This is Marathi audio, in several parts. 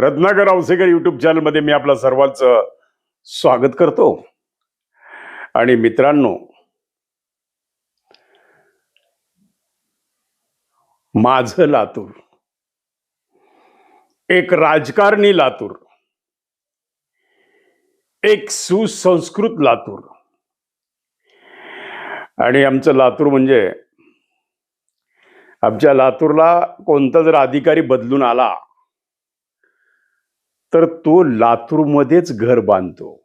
रत्नाकर आवसेकर युट्यूब चॅनलमध्ये मी आपलं सर्वांचं स्वागत करतो. आणि मित्रांनो माझं लातूर एक राजकारणी लातूर एक सुसंस्कृत लातूर. आणि आमचं लातूर म्हणजे आमच्या लातूरला कोणता जर अधिकारी बदलून आला तर तो लातूरमध्येच घर बांधतो.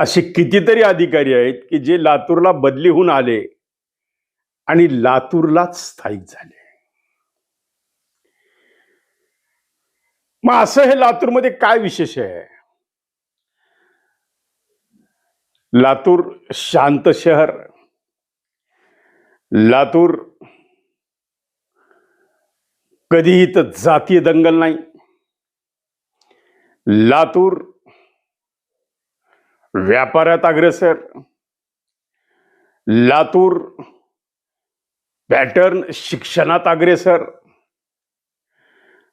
असे कितीतरी अधिकारी आहेत की जे लातूरला बदली होऊन आले आणि लातूरलाच स्थायिक झाले. मग असं हे लातूरमध्ये काय विशेष आहे? लातूर शांत शहर लातूर कधीही तर जातीय दंगल नाही. लातूर व्यापारात अग्रेसर. लातूर पॅटर्न शिक्षणात अग्रेसर.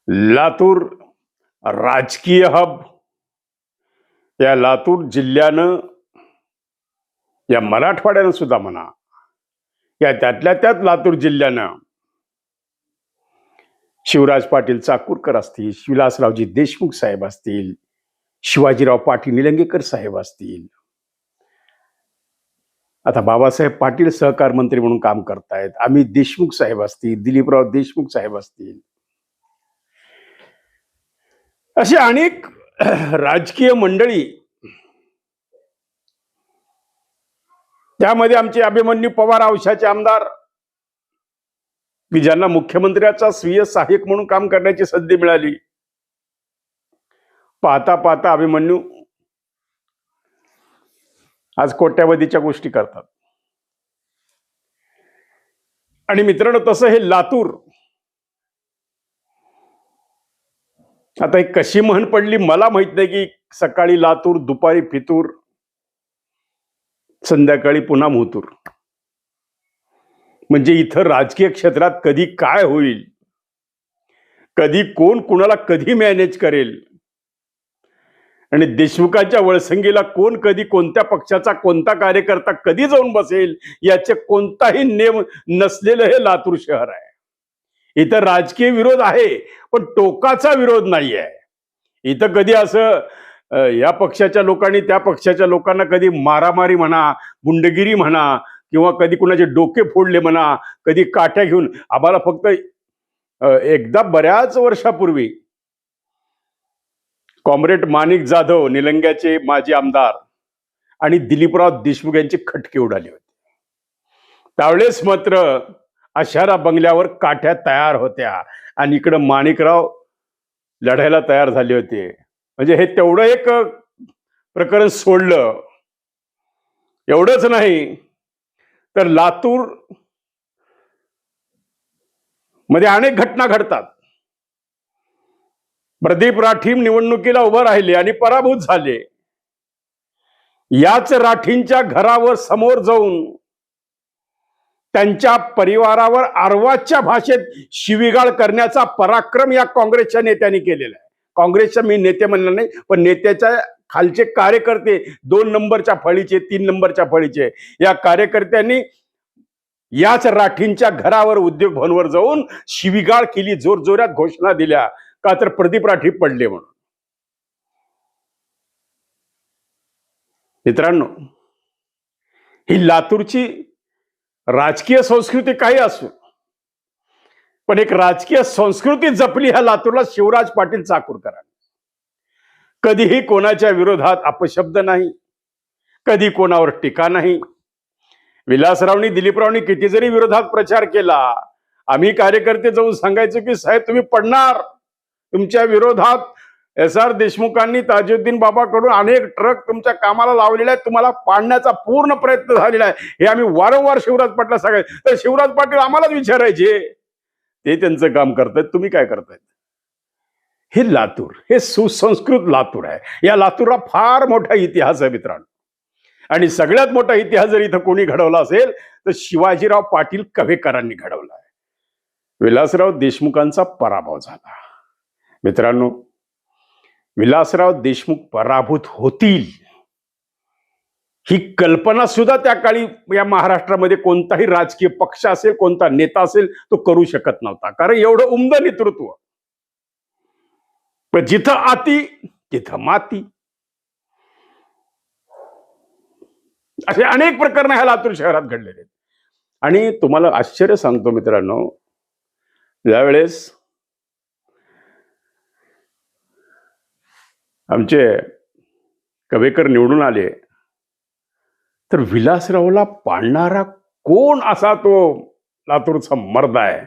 लातूर राजकीय हब. या लातूर जिल्ह्यानं या मराठवाड्यानं सुद्धा म्हणा या त्यातल्या त्यात लातूर जिल्ह्यानं शिवराज पाटील चाकूरकर असतील विलासरावजी देशमुख साहेब असतील शिवाजीराव पाटील निलंगेकर साहेब असतील. आता बाबासाहेब पाटील सहकार मंत्री म्हणून काम करतायत. अमित देशमुख साहेब असतील दिलीपराव देशमुख साहेब असतील. अशी अनेक राजकीय मंडळी त्यामध्ये आमचे अभिमन्यू पवार अंशाचे आमदार की ज्यांना मुख्यमंत्र्याचा स्वीय सहाय्यक म्हणून काम करण्याची संधी मिळाली. पाहता पाहता अभिमन्यू आज कोट्यावधीच्या गोष्टी करतात. आणि मित्रांनो तसं हे लातूर आता एक कशी म्हण पडली मला माहीत नाही की सकाळी लातूर दुपारी फितूर संध्याकाळी पुन्हा मुहतूर म्हणजे इथं राजकीय क्षेत्रात कधी काय होईल? कधी कोण कुणाला कधी मॅनेज करेल? आणि देशमुखांच्या वळसंगीला कोण कधी कोणत्या पक्षाचा कोणता कार्यकर्ता कधी जाऊन बसेल याचे कोणताही नेम नसलेलं हे लातूर शहर आहे. इथं राजकीय विरोध आहे पण टोकाचा विरोध नाही आहे. इथं कधी असं या पक्षाच्या लोकांनी त्या पक्षाच्या लोकांना कधी मारामारी म्हणा गुंडगिरी म्हणा किंवा कधी कुणाचे डोके फोडले म्हणा कधी काठ्या घेऊन आम्हाला फक्त एकदा बऱ्याच वर्षापूर्वी कॉम्रेड माणिक जाधव निलंग्याचे माजी आमदार आणि दिलीपराव देशमुख यांची खटके उडाली होती. त्यावेळेस मात्र अशारा बंगल्यावर काठ्या तयार होत्या आणि इकडं माणिकराव लढायला तयार झाले होते. म्हणजे हे तेवढं एक प्रकरण सोडलं. एवढंच नाही तर लातूरमध्ये अनेक घटना घडतात. प्रदीप राठीम निवडणुकीला उभं राहिले आणि पराभूत झाले. याच राठींच्या घरावर समोर जाऊन त्यांच्या परिवारावर आर्वाच्या भाषेत शिविगाळ करण्याचा पराक्रम या काँग्रेसच्या नेत्यांनी केलेला आहे. काँग्रेसच्या मी नेते म्हणणार नाही पण नेत्याच्या खालचे कार्यकर्ते दोन नंबरच्या फळीचे तीन नंबरच्या फळीचे. या कार्यकर्त्यांनी याच राठींच्या घरावर उद्योग भवनवर जाऊन शिविगाळ केली जोरजोरात घोषणा दिल्या. का तर प्रदीप राठी पडले म्हणून. मित्रांनो ही लातूरची राजकीय संस्कृती काही असो पण एक राजकीय संस्कृती जपली ह्या लातूरला शिवराज पाटील चाकूरकरांनी. कधीही कोणाच्या विरोधात अपशब्द नाही. कधी कोणावर टीका नाही. विलासरावनी दिलीपरावनी किती जरी विरोधात प्रचार केला आम्ही कार्यकर्ते जाऊन सांगायचो की साहेब तुम्ही पडणार. तुमच्या विरोधात एस आर देशमुखांनी ताजुद्दीन बाबाकडून अनेक ट्रक तुमच्या कामाला लावलेले आहेत. तुम्हाला पाडण्याचा पूर्ण प्रयत्न झालेला आहे. हे आम्ही वारंवार शिवराज पाटला सांगायचं. तर शिवराज पाटील आम्हालाच विचारायचे. ते त्यांचं काम करतायत. तुम्ही काय करतायत? हे लातूर हे सुसंस्कृत लातूर आहे. या लातूरला फार मोठा इतिहास आहे मित्रांनो. आणि सगळ्यात मोठा इतिहास जर इथं कोणी घडवला असेल तर शिवाजीराव पाटील कवेकरांनी घडवला आहे. विलासराव देशमुखांचा पराभव झाला. मित्रांनो विलासराव देशमुख पराभूत होतील. ही कल्पना सुद्धा त्या काळी या महाराष्ट्रामध्ये कोणताही राजकीय पक्ष असेल कोणता नेता असेल तो करू शकत नव्हता. कारण एवढं उमद नेतृत्व पण जिथं आती तिथं माती. असे अनेक प्रकरण ह्या लातूर शहरात घडलेले आहेत. आणि तुम्हाला आश्चर्य सांगतो मित्रांनो ज्यावेळेस आमचे कवेकर निवडून आले तर विलासरावला पाळणारा कोण असा तो लातूरचा मर्द आहे?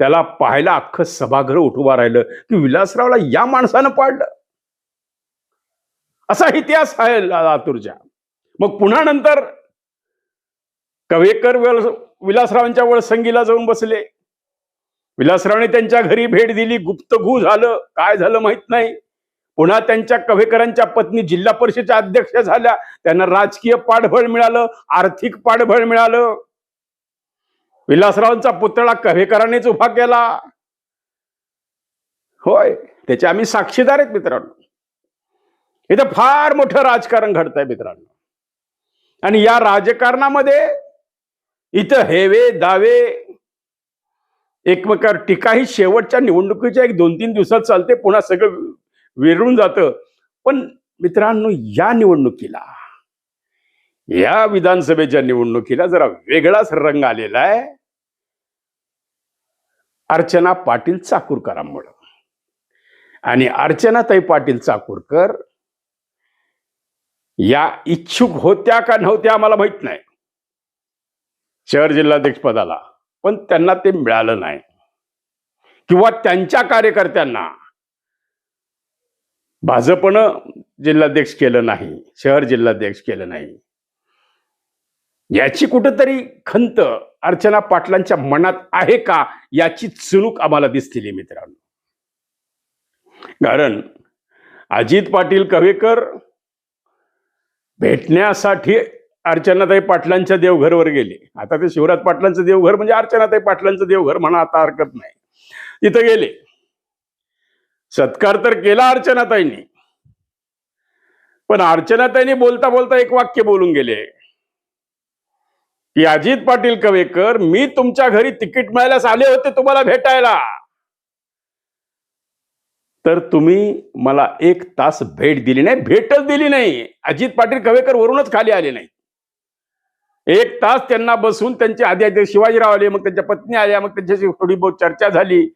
त्याला पाहायला अख्खं सभागृह उठवा राहिलं की विलासरावला या माणसानं पाडलं. असा इतिहास आहे लातूरच्या मग पुन्हा नंतर कवेकर विलासरावांच्या वळसंगीला जाऊन बसले. विलासरावने त्यांच्या घरी भेट दिली गुप्तगू झालं. काय झालं माहीत नाही. पुन्हा त्यांच्या कवेकरांच्या पत्नी जिल्हा परिषदेच्या अध्यक्ष झाल्या. त्यांना राजकीय पाठबळ मिळालं आर्थिक पाठबळ मिळालं. विलासरावांचा पुतळा कव्हेकरांनीच उभा केला. होय त्याचे आम्ही साक्षीदार आहेत मित्रांनो. इथं फार मोठं राजकारण घडतंय मित्रांनो. आणि या राजकारणामध्ये इथं हेवे दावे एकमेकावर टीका ही शेवटच्या निवडणुकीच्या एक दोन तीन दिवसात चालते पुन्हा सगळं विरळून जातं. पण मित्रांनो या निवडणुकीला या विधानसभेच्या निवडणुकीला जरा वेगळाच रंग आलेला आहे. अर्चना पाटील चाकूरकरांमुळं. आणि अर्चनाताई पाटील चाकूरकर या इच्छुक होत्या का नव्हत्या आम्हाला माहीत नाही. शहर जिल्हाध्यक्षपदाला पण त्यांना ते मिळालं नाही. किंवा त्यांच्या कार्यकर्त्यांना भाजपनं जिल्हाध्यक्ष केलं नाही शहर जिल्हाध्यक्ष केलं नाही. याची कुठंतरी खंत अर्चना पाटलांच्या मनात आहे का? याची चुणूक आम्हाला दिसतील मित्रांनो. कारण अजित पाटील कवेकर भेटण्यासाठी अर्चनाताई पाटलांच्या देवघरवर गेले. आता ते शिवराज पाटलांचं देवघर म्हणजे अर्चनाताई पाटलांचं देवघर म्हणा आता हरकत नाही. तिथं गेले. सत्कार तर केला अर्चनाताईंनी. पण अर्चनाताईंनी बोलता बोलता एक वाक्य बोलून गेले. की अजित पाटील कवेकर मी तुमच्या घरी तिकीट मिळाल्यास आले होते तुम्हाला भेटायला. तर तुम्ही मला एक तास भेट दिली नाही भेटच दिली नाही. अजित पाटील कवेकर वरूनच खाली आले नाही एक तास त्यांना बसून त्यांचे आधी आधी शिवाजीराव आले मग त्यांच्या पत्नी आल्या मग त्यांच्याशी थोडी बहुत चर्चा झाली.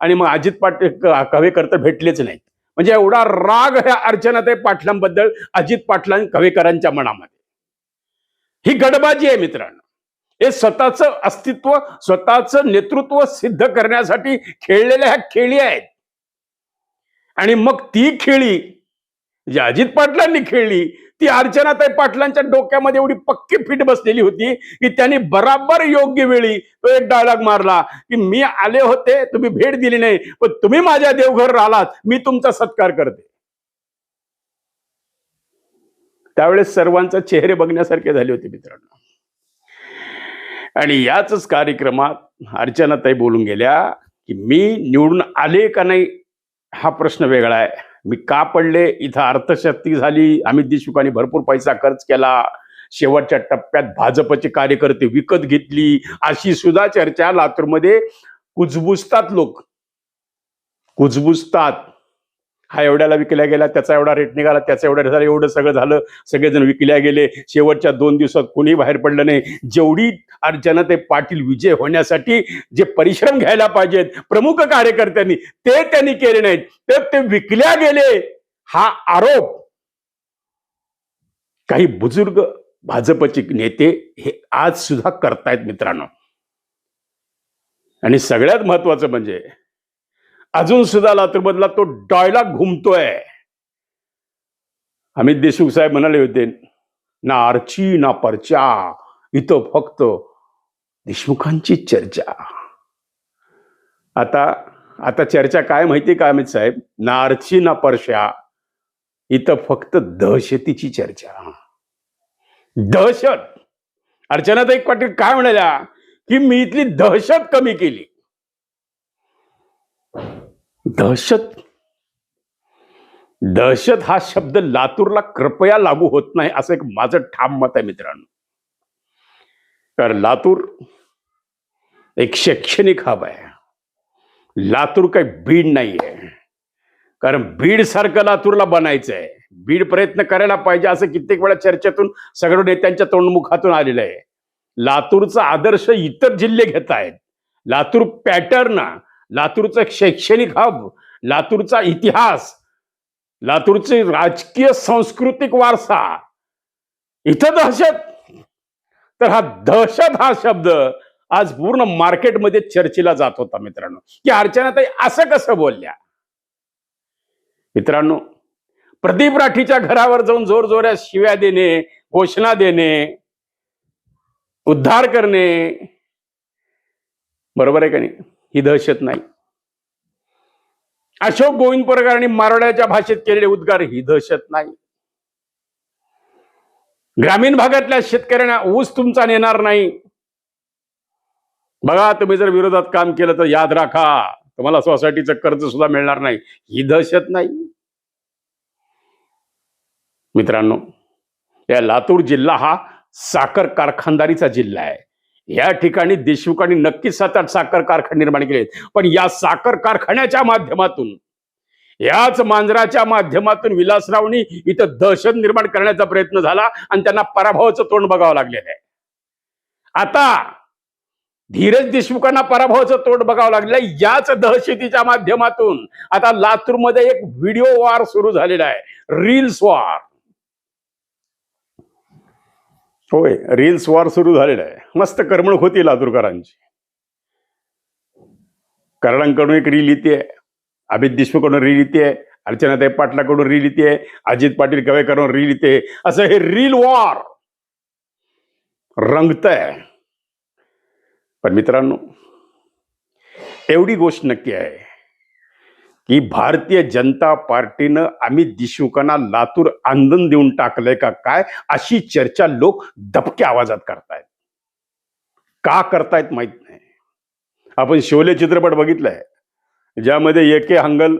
आणि मग अजित पाटील कवेकर तर भेटलेच नाहीत. म्हणजे एवढा राग ह्या अर्चनाताई पाटलांबद्दल अजित पाटलां कवेकरांच्या मनामध्ये. ही गडबाजी आहे मित्रांनो. हे स्वतःचं अस्तित्व स्वतःचं नेतृत्व सिद्ध करण्यासाठी खेळलेल्या ह्या खेळी आहेत. आणि मग ती खेळी जी अजित पाटलांनी खेळली ती अर्चनाताई पाटलांच्या डोक्यामध्ये एवढी पक्की फिट बसलेली होती की त्यांनी बराबर योग्य वेळी तो एक डायलॉग मारला की मी आले होते तुम्ही भेट दिली नाही पण तुम्ही माझ्या देवघर राहिलात मी तुमचा सत्कार करते. त्यावेळेस सर्वांचे चेहरे बघण्यासारखे झाले होते मित्रांनो. आणि याच कार्यक्रमात अर्चनाताई बोलून गेल्या की मी निवडून आले का नाही हा प्रश्न वेगळा आहे. मी का पडले? इथं अर्थशक्ती झाली अमित देशमुखांनी भरपूर पैसा खर्च केला. शेवटच्या टप्प्यात भाजपचे कार्यकर्ते विकत घेतली. अशी सुद्धा चर्चा लातूरमध्ये कुजबुजतात लोक. कुजबुजतात. हा एवढ्याला विकल्या गेला त्याचा एवढा रेट निघाला त्याचा एवढा झाला एवढं सगळं झालं सगळेजण विकल्या गेले. शेवटच्या दोन दिवसात कोणी बाहेर पडलं नाही. जेवढी अर्चना ते पाटील विजय होण्यासाठी जे परिश्रम घ्यायला पाहिजेत प्रमुख कार्यकर्त्यांनी ते त्यांनी केले नाहीत. तर ते विकल्या गेले. हा आरोप काही बुजुर्ग भाजपचे नेते हे आज सुद्धा करतायत मित्रांनो. आणि सगळ्यात महत्वाचं म्हणजे अजून सुद्धा लातूरमधला तो डॉयला घुमतोय. अमित देशमुख साहेब म्हणाले होते ना आर्ची ना परचा इथं फक्त देशमुखांची चर्चा. आता आता चर्चा काय माहिती का अमित साहेब? ना आरची ना परशा इथं फक्त दहशतीची चर्चा. दहशत! अर्चनाताई पाटील काय म्हणाल्या? की मी इथली दहशत कमी केली. दहशत. दहशत हा शब्द लातूरला कृपया लागू होत नाही असं एक माझं ठाम मत आहे मित्रांनो. कारण लातूर एक शैक्षणिक हब आहे. लातूर काही बीड नाही आहे कारण बीड सारखं लातूरला बनायचं आहे बीड प्रयत्न करायला पाहिजे असं कित्येक वेळा चर्चेतून सगळ्या नेत्यांच्या तोंडमुखातून आलेलं आहे. लातूरचा आदर्श इतर जिल्हे घेत आहेत. लातूर पॅटर्न लातूरचं शैक्षणिक हब लातूरचा इतिहास लातूरचे राजकीय सांस्कृतिक वारसा. इथं दहशत. तर हा दहशत हा शब्द आज पूर्ण मार्केटमध्ये चर्चेला जात होता मित्रांनो. की अर्चनाताई असं कसं बोलल्या? मित्रांनो प्रदीप राठीच्या घरावर जाऊन जोर शिव्या देणे घोषणा देणे उद्धार करणे. बरोबर आहे का नाही? ही दहशत नाही. अशोक गोविंद परकरांनी मारवाड्याच्या भाषेत केलेले उद्गार ही दहशत नाही. ग्रामीण भागातल्या शेतकऱ्यांना ऊस तुमचा नेणार नाही. बघा तुम्ही जर विरोधात काम केलं तर याद राखा. तुम्हाला सोसायटीचं कर्ज सुद्धा मिळणार नाही. ही दहशत नाही. मित्रांनो या लातूर जिल्हा हा साखर कारखानदारीचा जिल्हा आहे. या ठिकाणी देशमुखांनी नक्कीच सात आठ साखर कारखाने निर्माण केले पण या साखर कारखान्याच्या माध्यमातून याच मांजराच्या माध्यमातून विलासरावनी इथं दहशत निर्माण करण्याचा प्रयत्न झाला आणि त्यांना पराभवाचं तोंड बघावं लागलेलं आहे. आता धीरज देशमुखांना पराभवाचं तोंड बघावं लागलेलं आहे. याच दहशतीच्या माध्यमातून आता लातूरमध्ये एक व्हिडिओ वार सुरू झालेला आहे. रील्स वार. होय रील्स वार सुरू झालेला आहे. मस्त करमणूक होती लातूरकरांची. कराडांकडून एक रील येते. अमित देशमुखकडून रील येते. अर्चनाताई पाटलाकडून रील येते. अजित पाटील कवेकरकडून रील येते. असं हे रील वॉर रंगतंय. पण मित्रांनो एवढी गोष्ट नक्की आहे. की भारतीय जनता पार्टीनं अमित देशमुखांना लातूर आंदन देऊन टाकलंय का काय अशी चर्चा लोक दबक्या आवाजात करतायत. का करतायत माहीत नाही. आपण शोले चित्रपट बघितलाय. ज्यामध्ये एके हंगल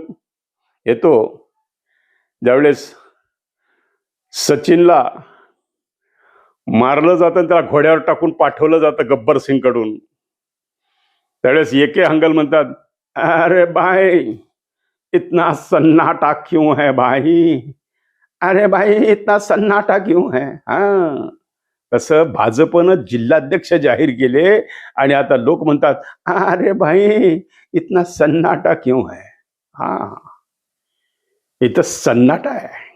येतो. ज्यावेळेस सचिनला मारलं जातं आणि त्याला घोड्यावर टाकून पाठवलं जातं गब्बर सिंगकडून. त्यावेळेस एके हंगल म्हणतात अरे बाय इतना सन्नाटा क्यों है भाई? अरे भाई इतना सन्नाटा क्यों है? हा। तसं भाजपनं जिल्हाध्यक्ष जाहीर केले आणि आता लोक म्हणतात अरे भाई इतना सन्नाटा क्यों है? हा। इथं सन्नाटा आहे.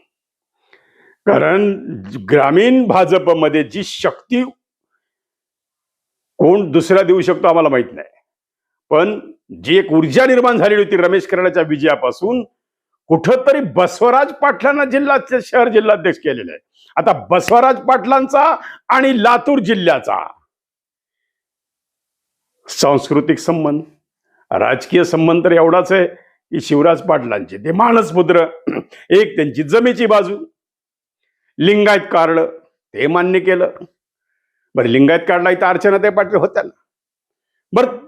कारण ग्रामीण भाजपमध्ये जी शक्ती कोण दुसरा देऊ शकतो आम्हाला माहीत नाही. पण जी एक ऊर्जा निर्माण झालेली होती रमेश कराडाच्या विजयापासून कुठंतरी बसवराज पाटलांना जिल्हा शहर जिल्हाध्यक्ष केलेलं आहे. आता बसवराज पाटलांचा आणि लातूर जिल्ह्याचा सांस्कृतिक संबंध राजकीय संबंध तर एवढाच आहे की शिवराज पाटलांचे ते मानसपुत्र एक त्यांची जमेची बाजू. लिंगायत काढलं ते मान्य केलं. बरं लिंगायत काढला इथं अर्चना ते पाटील होत्या ना. बरं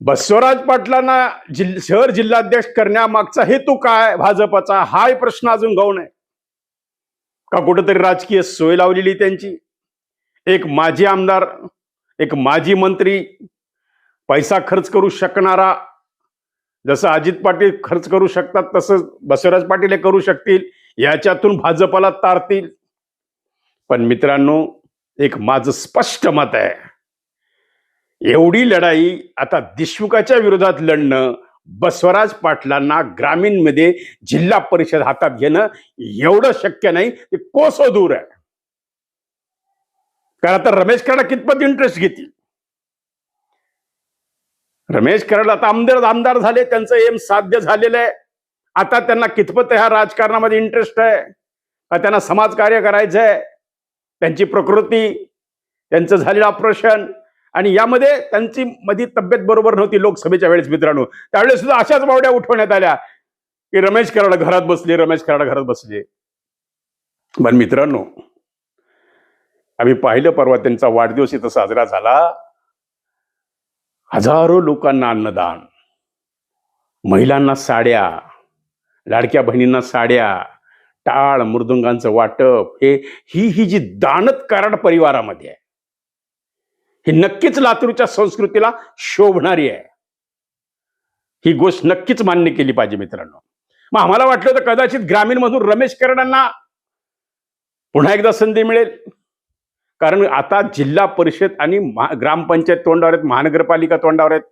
बसवराज पाटलांना जिल शहर जिल्हाध्यक्ष करण्यामागचा हेतू काय? भाजपचा हाय प्रश्न अजून गौण आहे. का कुठंतरी राजकीय सोय लावलेली त्यांची? एक माजी आमदार एक माजी मंत्री पैसा खर्च करू शकणारा जसं अजित पाटील खर्च करू शकतात तसं बसवराज पाटील हे करू शकतील याच्यातून भाजपला तारतील. पण मित्रांनो एक माझं स्पष्ट मत आहे. एवढी लढाई आता देशमुखाच्या विरोधात लढणं बसवराज पाटलांना ग्रामीणमध्ये जिल्हा परिषद हातात घेणं एवढं शक्य नाही ते कोसो दूर आहे. कारण आता रमेश कराडा कितपत इंटरेस्ट घेतील? रमेश कराड आता आमदार आमदार झाले त्यांचं एम साध्य झालेलं आहे. आता त्यांना कितपत ह्या राजकारणामध्ये इंटरेस्ट आहे? का त्यांना समाजकार्य करायचं आहे त्यांची प्रकृती त्यांचं झालेलं ऑपरेशन आणि यामध्ये त्यांची मधी तब्येत बरोबर नव्हती लोकसभेच्या वेळेस मित्रांनो. त्यावेळेस सुद्धा अशाच बावड्या उठवण्यात आल्या की रमेश कराड घरात बसले रमेश कराड घरात बसले. पण मित्रांनो आम्ही पाहिलं परवा त्यांचा वाढदिवस इथं साजरा झाला. हजारो लोकांना अन्नदान. महिलांना साड्या लाडक्या बहिणींना साड्या टाळ मृदुंगांचं वाटप हे ही ही जी दानत कराड परिवारामध्ये आहे. ही नक्कीच लातूरच्या संस्कृतीला शोभणारी आहे. ही गोष्ट नक्कीच मान्य केली पाहिजे मित्रांनो. मग आम्हाला वाटलं तर कदाचित ग्रामीण मधून रमेश कराडांना पुन्हा एकदा संधी मिळेल. कारण आता जिल्हा परिषद आणि महा- ग्रामपंचायत तोंडावर आहेत महानगरपालिका तोंडावर आहेत.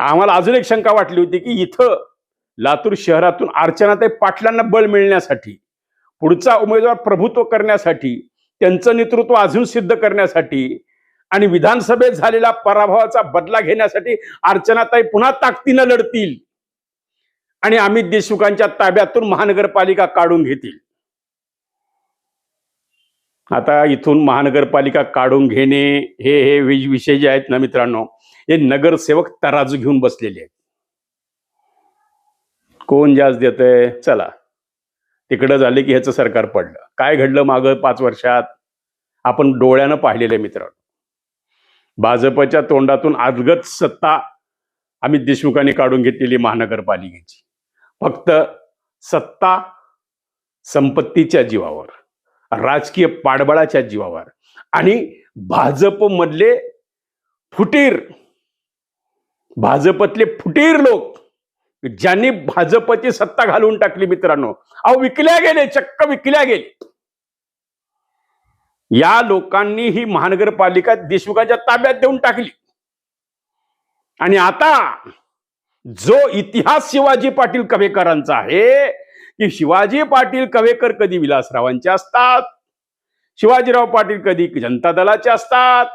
आम्हाला अजून एक शंका वाटली होती की इथं लातूर शहरातून अर्चनाताई पाटलांना बळ मिळण्यासाठी पुढचा उमेदवार प्रभुत्व करण्यासाठी त्यांचं नेतृत्व अजून सिद्ध करण्यासाठी आणि विधानसभेत झालेला पराभवाचा बदला घेण्यासाठी अर्चनाताई पुन्हा ताकदीनं लढतील. आणि अमित देशमुखांच्या ताब्यातून महानगरपालिका काढून घेतील. आता इथून महानगरपालिका काढून घेणे हे हे विषय जे आहेत ना मित्रांनो हे नगरसेवक तराजू घेऊन बसलेले आहेत. कोण जास्त देत आहे चला. तिकडं झाले की ह्याचं सरकार पडलं. काय घडलं मागं पाच वर्षात? आपण डोळ्यानं पाहिलेलं आहे भाजपच्या तोंडातून आजगत सत्ता अमित देशमुखांनी काढून घेतलेली महानगरपालिकेची. फक्त सत्ता संपत्तीच्या जीवावर राजकीय पाडबळाच्या जीवावर आणि भाजपमधले फुटीर भाजपतले फुटीर लोक ज्यांनी भाजपची सत्ता घालून टाकली मित्रांनो अहो विकल्या गेले चक्क विकल्या गेले. या लोकांनी ही महानगरपालिका देशमुखाच्या ताब्यात देऊन टाकली. आणि आता जो इतिहास शिवाजी पाटील कवेकरांचा आहे की शिवाजी पाटील कवेकर कधी विलासरावांचे असतात? शिवाजीराव पाटील कधी जनता दलाचे असतात?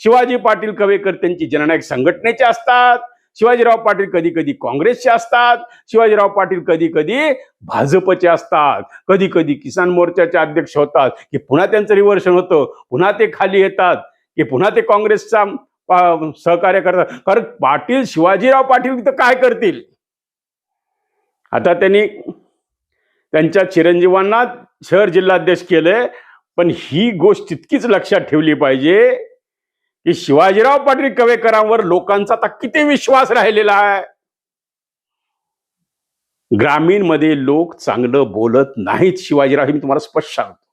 शिवाजी पाटील कवेकर त्यांची जननायक संघटनेचे असतात? शिवाजीराव पाटील कधी कधी काँग्रेसचे असतात शिवाजीराव पाटील कधी कधी भाजपचे असतात कधी कधी किसान मोर्चाचे अध्यक्ष होतात की पुन्हा त्यांचं रिव्हर्शन होतं पुन्हा ते खाली येतात की पुन्हा ते काँग्रेसचा सहकार्य करतात. कारण पाटील शिवाजीराव पाटील तिथं काय करतील? आता त्यांनी त्यांच्या चिरंजीवांना शहर जिल्हाध्यक्ष केलंय पण ही गोष्ट तितकीच लक्षात ठेवली पाहिजे की शिवाजीराव पाटील कवेकरांवर लोकांचा आता किती विश्वास राहिलेला आहे? ग्रामीणमध्ये लोक चांगलं बोलत नाहीत शिवाजीराव हे मी तुम्हाला स्पष्ट सांगतो.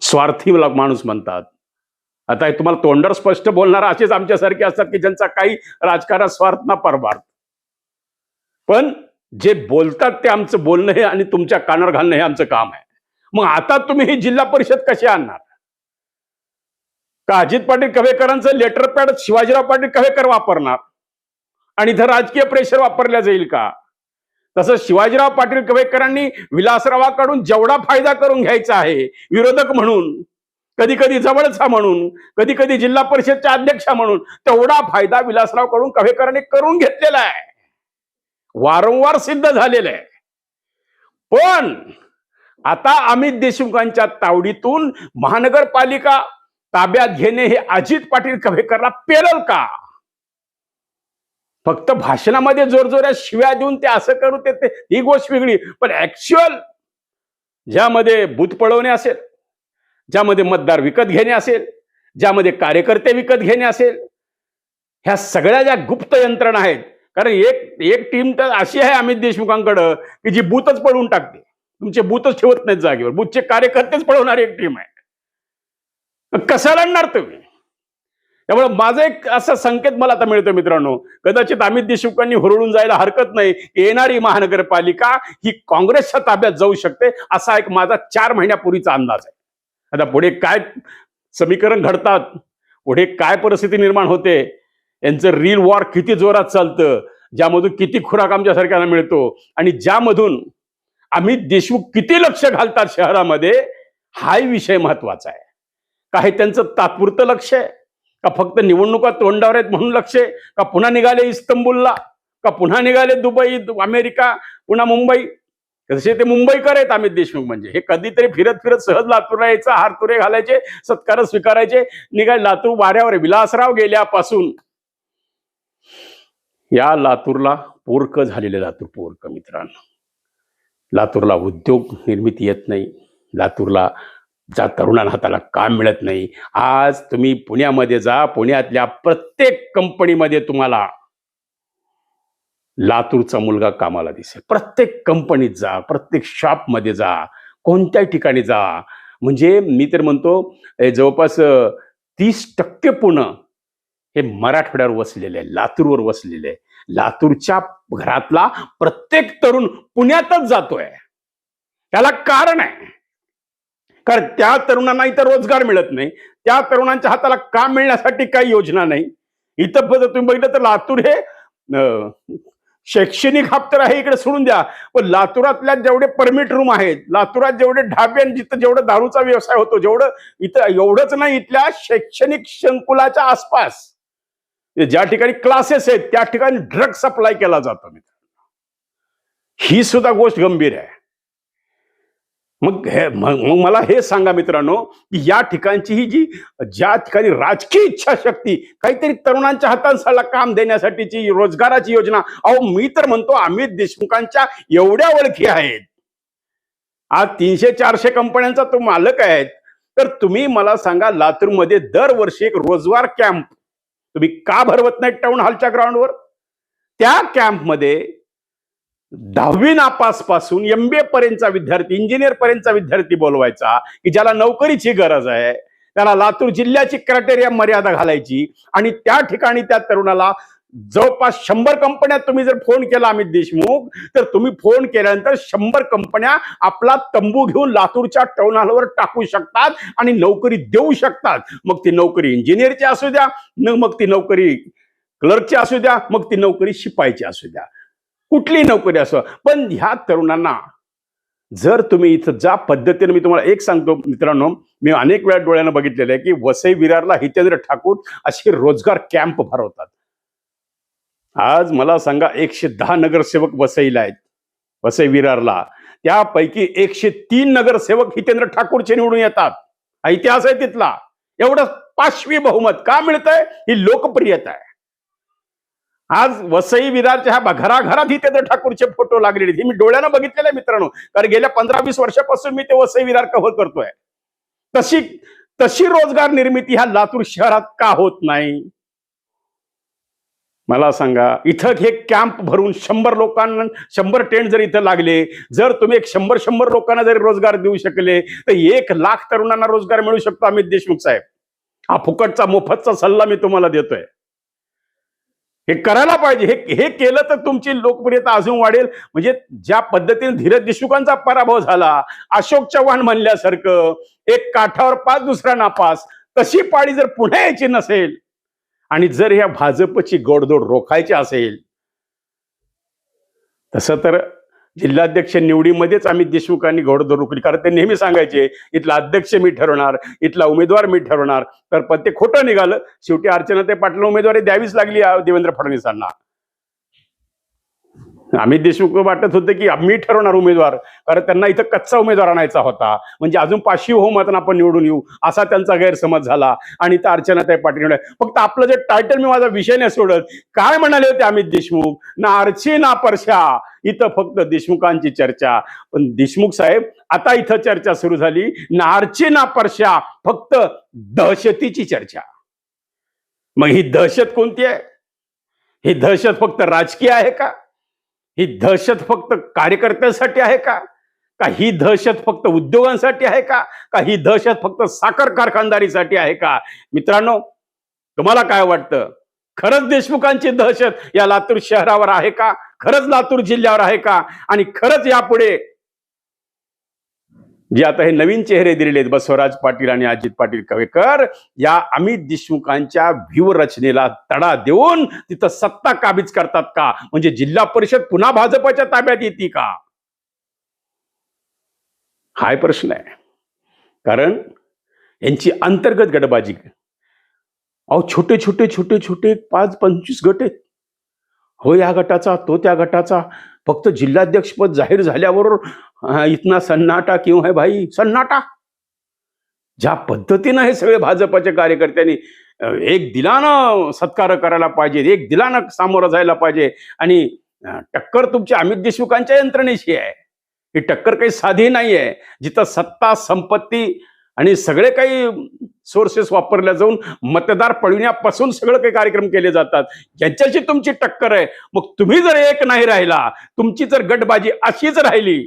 स्वार्थी माणूस म्हणतात. आता हे तुम्हाला तोंडर स्पष्ट बोलणार असेच आमच्यासारखे असतात की ज्यांचा काही राजकारणात स्वार्थ ना परमार्थ. पण जे बोलतात ते आमचं बोलणं हे आणि तुमच्या कानावर घालणं हे आमचं काम आहे. मग आता तुम्ही ही जिल्हा परिषद कशी आणणार? का अजित पाटील कवेकरांचं लेटर पॅड शिवाजीराव पाटील कवेकर वापरणार? आणि इथं राजकीय प्रेशर वापरल्या जाईल का? तसं शिवाजीराव पाटील कवेकरांनी विलासरावाकडून जेवढा फायदा करून घ्यायचा आहे विरोधक म्हणून कधी कधी जवळचा म्हणून कधी कधी जिल्हा परिषदच्या अध्यक्षा म्हणून तेवढा फायदा विलासरावकडून कवेकरांनी करून घेतलेला आहे. वारंवार सिद्ध झालेलं आहे. पण आता अमित देशमुखांच्या तावडीतून महानगरपालिका ताब्यात घेणे हे अजित पाटील कव्हेकरला पेरल का? फक्त भाषणामध्ये जोरजोऱ्या शिव्या देऊन ते असं करू ते ही गोष्ट वेगळी. पण ऍक्च्युअल ज्यामध्ये बूथ पळवणे असेल ज्यामध्ये मतदार विकत घेणे असेल ज्यामध्ये कार्यकर्ते विकत घेणे असेल ह्या सगळ्या ज्या गुप्त यंत्रणा आहेत कारण एक एक टीम तर अशी आहे अमित देशमुखांकडं की जी बूथच पळवून टाकते. तुमचे बूथच ठेवत नाहीत जागेवर. बूथचे कार्यकर्तेच पळवणारी एक टीम आहे. कसा लढणार तुम्ही? त्यामुळे माझा एक असा संकेत मला आता मिळतो मित्रांनो. कदाचित अमित देशमुखांनी हुरळून जायला हरकत नाही. येणारी महानगरपालिका ही काँग्रेसच्या ताब्यात जाऊ शकते असा एक माझा चार महिन्यापूर्वीचा अंदाज आहे. आता पुढे काय समीकरण घडतात पुढे काय परिस्थिती निर्माण होते यांचं रील वॉर किती जोरात चालतं ज्यामधून किती खुराक आमच्यासारख्याला मिळतो आणि ज्यामधून अमित देशमुख किती लक्ष घालतात शहरामध्ये हाही विषय महत्त्वाचा आहे. काय त्यांचं तात्पुरतं लक्ष आहे? का फक्त निवडणुका तोंडावर आहेत म्हणून लक्ष आहे? का पुन्हा निघाले इस्तंबुलला? का पुन्हा निघाले दुबई अमेरिका पुन्हा मुंबई? तसे ते मुंबईकर आहेत अमित देशमुख म्हणजे. हे कधीतरी फिरत फिरत सहज लातूरला यायचं हारतुरे घालायचे सत्कार स्वीकारायचे. निघाले लातूर वाऱ्यावर विलासराव गेल्यापासून या लातूरला पोरक झालेले लातूर पोरक मित्रांनो. लातूरला उद्योग निर्मिती येत नाही. लातूरला ज्या तरुणांना हाताला काम मिळत नाही आज तुम्ही पुण्यामध्ये जा पुण्यातल्या प्रत्येक कंपनीमध्ये तुम्हाला लातूरचा मुलगा कामाला दिसेल. प्रत्येक कंपनीत जा प्रत्येक शॉपमध्ये जा कोणत्याही ठिकाणी जा. म्हणजे मी तर म्हणतो जवळपास तीस टक्के पुणे हे मराठवाड्यावर वसलेले आहे लातूरवर वसलेले आहे लातूरच्या घरातला प्रत्येक तरुण पुण्यातच जातोय. त्याला कारण आहे. कारण त्या तरुणांना इथं रोजगार मिळत नाही. त्या तरुणांच्या हाताला काम मिळण्यासाठी काही योजना नाही. इथं फक्त तुम्ही बघितलं तर लातूर हे शैक्षणिक हब तर आहे इकडे सोडून द्या. पण लातुरातल्या जेवढे परमिट रूम आहेत लातुरात जेवढे ढाबे आणि जिथं जेवढं दारूचा व्यवसाय होतो जेवढं इथं एवढंच नाही इथल्या शैक्षणिक संकुलाच्या आसपास. म्हणजे ज्या ठिकाणी क्लासेस आहेत त्या ठिकाणी ड्रग सप्लाय केला जातो मित्र ही सुद्धा गोष्ट गंभीर आहे. मग हे मग मला हे सांगा मित्रांनो की या ठिकाणची ही जी ज्या ठिकाणी राजकीय इच्छाशक्ती काहीतरी तरुणांच्या हातांसाला काम देण्यासाठीची रोजगाराची योजना अहो मी तर म्हणतो अमित देशमुखांच्या एवढ्या ओळखी आहेत. आज तीनशे चारशे कंपन्यांचा तो मालक आहेत. तर तुम्ही मला सांगा लातूरमध्ये दरवर्षी एक रोजगार कॅम्प तुम्ही का भरवत नाही टाउन हॉलच्या ग्राउंडवर त्या कॅम्पमध्ये दहावी नापासपासून एम बी ए पर्यंतचा विद्यार्थी इंजिनियर पर्यंतचा विद्यार्थी बोलवायचा की ज्याला नोकरीची गरज आहे. त्याला लातूर जिल्ह्याची क्रायटेरिया मर्यादा घालायची. आणि त्या ठिकाणी त्या तरुणाला जवळपास शंभर कंपन्या तुम्ही जर फोन केला अमित देशमुख तर तुम्ही फोन केल्यानंतर शंभर कंपन्या आपला तंबू घेऊन लातूरच्या टाउन हॉलवर टाकू शकतात आणि नोकरी देऊ शकतात. मग ती नोकरी इंजिनियरची असू द्या न मग ती नोकरी क्लर्कची असू द्या मग ती नोकरी शिपायची असू द्या. कुठली नोकरी असो. पण ह्या तरुणांना जर तुम्ही इथं ज्या पद्धतीने मी तुम्हाला एक सांगतो मित्रांनो मी अनेक वेळा डोळ्यानं बघितलेलं आहे की वसई विरारला हितेंद्र ठाकूर असे रोजगार कॅम्प भरवतात. आज मला सांगा एकशे दहा नगरसेवक वसईला आहेत वसई विरारला. त्यापैकी एकशे तीन नगरसेवक हितेंद्र ठाकूरचे निवडून येतात. हा इतिहास आहे तिथला. एवढं पाचवी बहुमत का मिळतंय? ही लोकप्रियता आहे. आज वसई विरारच्या ह्या घराघरात ही ते ठाकूरचे फोटो लागलेले हे मी डोळ्यानं बघितलेले मित्रांनो. कारण गेल्या पंधरा वीस वर्षापासून मी ते वसई विरार कव्हर करतोय. तशी तशी रोजगार निर्मिती ह्या लातूर शहरात का होत नाही? मला सांगा इथं हे कॅम्प भरून शंभर लोकांना शंभर टेंट जर इथं लागले जर तुम्ही एक शंभर शंभर लोकांना जरी रोजगार देऊ शकले तर एक लाख तरुणांना रोजगार मिळू शकतो अमित देशमुख साहेब. हा फुकटचा मोफतचा सल्ला मी तुम्हाला देतोय. हे करायला पाहिजे. हे हे केलं तर तुमची लोकप्रियता अजून वाढेल. म्हणजे ज्या पद्धतीने धीरज देशमुखांचा पराभव झाला अशोक चव्हाण म्हणल्यासारखं एक काठावर पाच दुसरा नापास तशी पाळी जर पुन्हा यायची नसेल आणि जर ह्या भाजपची गोडदोड रोखायची असेल तसं तर जिल्हाध्यक्ष निवडीमध्येच आम्ही देशमुखांनी घोडदोड रोखली कारण ते नेहमी सांगायचे इथला अध्यक्ष मी ठरवणार इथला उमेदवार मी ठरवणार. तर पण ते खोटं निघालं शेवटी अर्चना ते पाटील उमेदवारी द्यावीच लागली देवेंद्र फडणवीसांना. अमित देशमुख वाटत होतं की मी ठरवणार उमेदवार कारण त्यांना इथं कच्चा उमेदवार आणायचा होता. म्हणजे अजून पाचशे बहुमतानं आपण निवडून येऊ असा त्यांचा गैरसमज झाला. आणि इथं अर्चनाताई पाटील फक्त आपलं जे टायटल मी माझा विषय नाही सोडत काय म्हणाले होते अमित देशमुख? ना अर्ची ना परशा इथं फक्त देशमुखांची चर्चा. पण देशमुख साहेब आता इथं चर्चा सुरू झाली. ना ना परशा फक्त दहशतीची चर्चा. मग ही दहशत कोणती आहे? ही दहशत फक्त राजकीय आहे का? ही दहशत फक्त कार्यकर्त्यांसाठी आहे का? का ही दहशत फक्त उद्योगांसाठी आहे का? का ही दहशत फक्त साखर कारखानदारीसाठी आहे का? मित्रांनो तुम्हाला काय वाटतं? खरंच देशमुखांची दहशत या लातूर शहरावर आहे का? खरंच लातूर जिल्ह्यावर आहे का? आणि खरंच यापुढे जे आता हे नवीन चेहरे दिलेले आहेत बसवराज पाटील आणि अजित पाटील कवेकर या अमित देशमुखांच्या व्यूहरचनेला तडा देऊन तिथं सत्ता काबीज करतात का? म्हणजे जिल्हा परिषद पुन्हा भाजपच्या ताब्यात येते का? हाय प्रश्न आहे. कारण यांची अंतर्गत गडबाजी अहो छोटे छोटे छोटे छोटे पाच पंचवीस गट आहेत. हो या गटाचा तो त्या गटाचा. फक्त जिल्हाध्यक्षपद जाहीर झाल्यावर इतना सन्नाटा किंवा आहे भाई? सन्नाटा. ज्या पद्धतीनं हे सगळे भाजपाच्या कार्यकर्त्यांनी एक दिलानं सत्कार करायला पाहिजे एक दिलानं सामोरं जायला पाहिजे आणि टक्कर तुमच्या अमित देशमुखांच्या यंत्रणेशी आहे. ही टक्कर काही साधी नाही आहे जिथं सत्ता संपत्ती आणि सगळे काही सोर्सेस वापरल्या जाऊन मतदार पळविण्यापासून सगळं काही कार्यक्रम केले जातात. यांच्याशी तुमची टक्कर आहे. मग तुम्ही जर एक नाही राहिला तुमची जर गटबाजी अशीच राहिली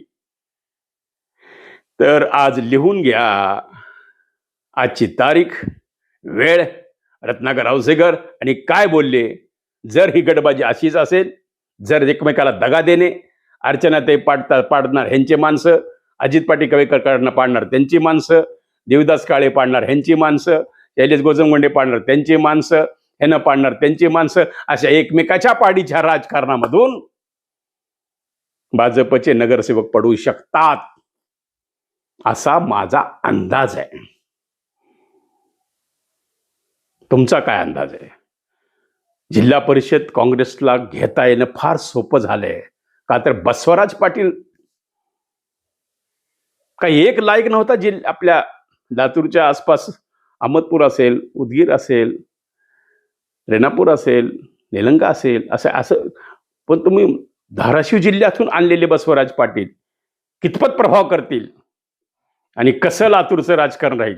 तर आज लिहून घ्या. आजची तारीख वेळ रत्नाकर औसेकर आणि काय बोलले? जर ही गटबाजी अशीच असेल जर एकमेकाला दगा देणे अर्चना ते पाडता पाडणार ह्यांची माणसं अजित पाटील कवेकरकडनं पाडणार त्यांची माणसं देवदास काळे पाडणार ह्यांची माणसं शैलेश गोजमगुंडे पाडणार त्यांची माणसं ह्यानं पाडणार त्यांची माणसं अशा एकमेकाच्या पाडीच्या राजकारणामधून भाजपचे नगरसेवक पडू शकतात असा माझा अंदाज आहे. तुमचा काय अंदाज आहे? जिल्हा परिषद काँग्रेसला घेता येणं फार सोपं झालंय. का तर बसवराज पाटील काही एक लायक नव्हता जिल्हा आपल्या लातूरच्या आसपास अहमदपूर असेल उदगीर असेल रेणापूर असेल निलंगा असेल असं असं. पण तुम्ही धाराशिव जिल्ह्यातून आणलेले बसवराज पाटील कितपत प्रभाव करतील? आणि कसं लातूरचं राजकारण राहील?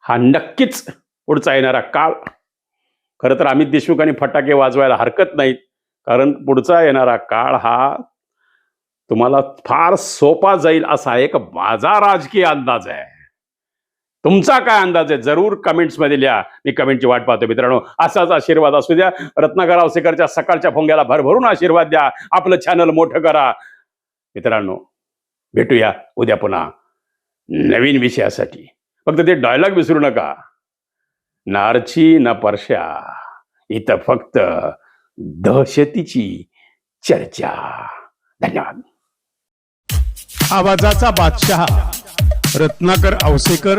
हा नक्कीच पुढचा येणारा काळ. खरं तर अमित देशमुखांनी फटाके वाजवायला हरकत नाहीत. कारण पुढचा येणारा काळ हा तुम्हाला फार सोपा जाईल असा एक माझा राजकीय अंदाज आहे. तुमचा काय अंदाज आहे? जरूर कमेंट्समध्ये लिहा. मी कमेंटची वाट पाहतो मित्रांनो. असाच आशीर्वाद असू द्या. रत्नाकर आवसेकरच्या सकाळच्या फोंग्याला भरभरून आशीर्वाद द्या. आपलं चॅनल मोठं करा. मित्रांनो भेटूया उद्या पुन्हा नवीन विषयासाठी. फक्त ते डायलॉग विसरू नका. नारची न परशा इथं फक्त दहशतीची चर्चा. धन्यवाद. आवाजाचा बादशहा रत्नाकर औसेकर